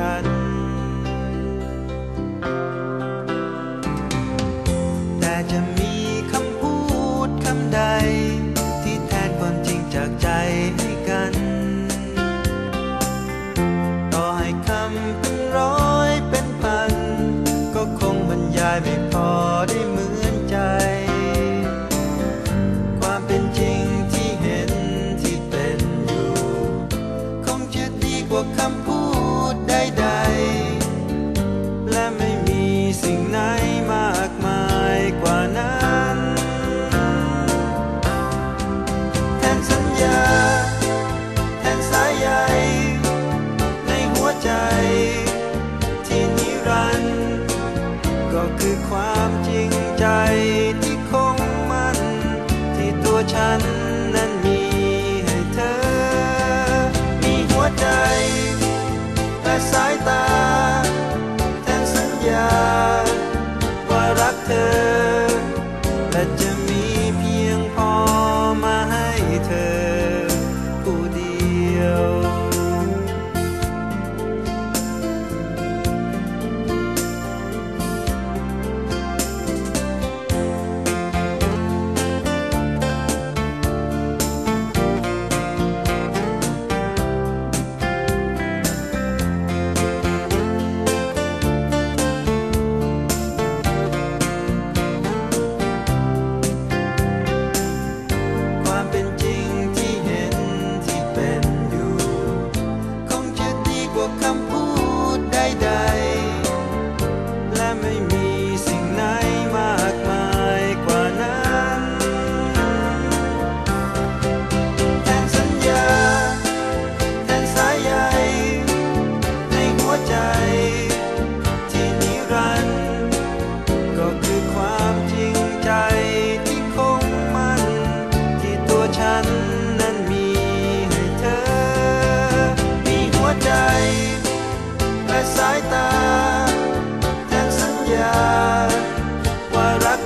ฉัน แต่จะมีคำพูดคำใด ที่แทนความจริงจากใจให้กัน ต่อให้คำเป็นร้อยเป็นพัน ก็คงบรรยายไม่พอได้เหมือนใจ ความเป็นจริงที่เห็นที่เป็นอยู่ คงจะดีกว่าคำ ก็คือความจริงใจที่คงมั่นที่ตัวฉันนั้นมีให้เธอ มีหัวใจ และสายตาแทนสัญญา ว่ารักเธอและจะ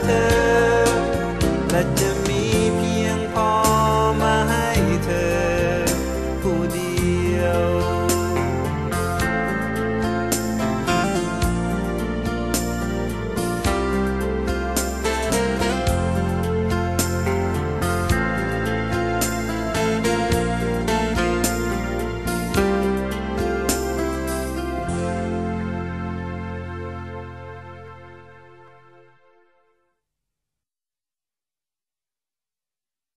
better